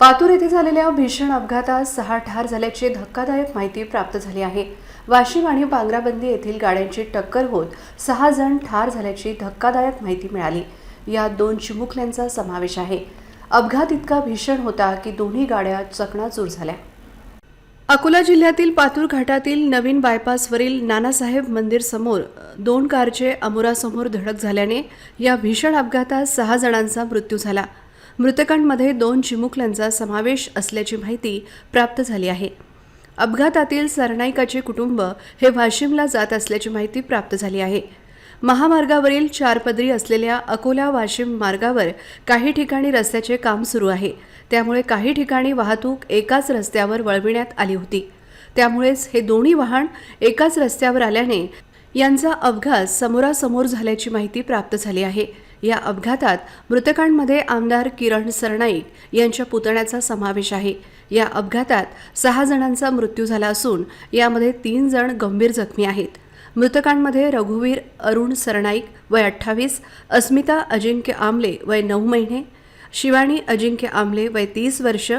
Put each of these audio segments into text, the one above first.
पातूर येथे झालेल्या भीषण अपघातात सहा ठार झाल्याची धक्कादायक माहिती प्राप्त झाली आहे. वाशिम आणि बांगराबंदी येथील गाड्यांची टक्कर होत सहा जण ठार झाल्याची धक्कादायक माहिती मिळाली. यात दोन चिमुकल्यांचा समावेश आहे. अपघात इतका भीषण होता की दोन्ही गाड्या चकणाचूर झाल्या. अकोला जिल्ह्यातील पातूर घाटातील नवीन बायपासवरील नानासाहेब मंदिर समोर दोन कारचे अमुरासमोर धडक झाल्याने या भीषण अपघातात सहा जणांचा मृत्यू झाला. मृतकांमध्ये दोन चिमुकल्यांचा समावेश असल्याची माहिती प्राप्त झाली आहे. अपघातातील सरनाईकाचे कुटुंब हे वाशिमला जात असल्याची माहिती प्राप्त झाली आहे. महामार्गावरील चारपदरी असलेल्या अकोला वाशिम मार्गावर काही ठिकाणी रस्त्याचे काम सुरू आहे. त्यामुळे काही ठिकाणी वाहतूक एकाच रस्त्यावर वळविण्यात आली होती. त्यामुळेच हे दोन्ही वाहन एकाच रस्त्यावर आल्याने यांचा अपघात समोरासमोर झाल्याची माहिती प्राप्त झाली आहे. या अपघातात मृतकांमध्ये आमदार किरण सरनाईक यांच्या पुतण्याचा समावेश आहे. या अपघातात सहा जणांचा मृत्यू झाला असून यामध्ये तीन जण गंभीर जखमी आहेत. मृतकांमध्ये रघुवीर अरुण सरनाईक वय अठ्ठावीस अस्मिता अजिंक्य आमले वय नऊ महिने शिवानी अजिंक्य आमले वय तीस वर्ष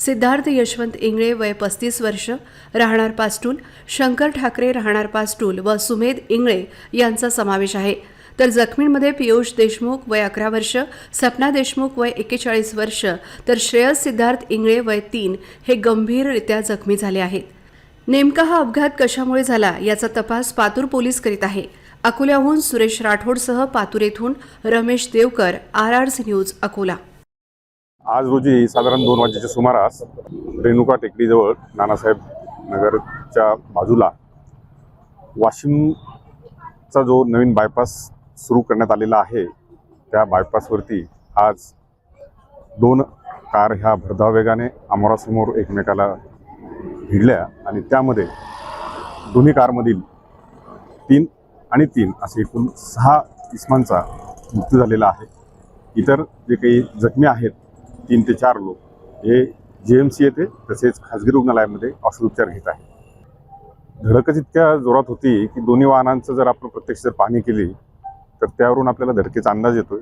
सिद्धार्थ यशवंत इंगळे वय पस्तीस वर्ष राहणार पास्टूल शंकर ठाकरे राहणार पास्टूल व सुमेध इंगळे यांचा समावेश आहे. तर जखमींमध्ये पियुष देशमुख वय अकरा वर्ष सपना देशमुख वय एकेचाळीस वर्ष तर श्रेयस सिद्धार्थ इंगळे वय तीन हे गंभीररित्या जखमी झाले आहेत. नेमका हा अपघात कशामुळे झाला याचा तपास पातूर पोलीस करीत आहे. अकोल्याहून सुरेश राठोडसह पातूर येथून Ramesh Devkar R R C news Akola. आज रोजी साधारण दोन वाजेच्या सुमारास रेणुका टेकडीजवळ नानासाहेब नगरच्या बाजूला वाशिमचा जो नवीन बायपास सुरू करण्यात आलेला आहे. त्या बायपासवरती आज दोन कार ह्या भरधाव वेगाने अमोरासमोर एकमेकाला भिडल्या आणि त्यामध्ये दोन्ही कारमधील तीन आणि तीन असे एकूण सहा इस्मांचा मृत्यू झालेला आहे. इतर जे काही जखमी आहेत तीन ते चार लोक हे जे एम सी येथे तसेच खाजगी रुग्णालयामध्ये औषधोपचार घेत आहेत. धडकच इतक्या जोरात होती की दोन्ही वाहनांचं जर आपण प्रत्यक्ष जर पाहणी केली तर त्यावरून आपल्याला धडकेचा अंदाज येतोय.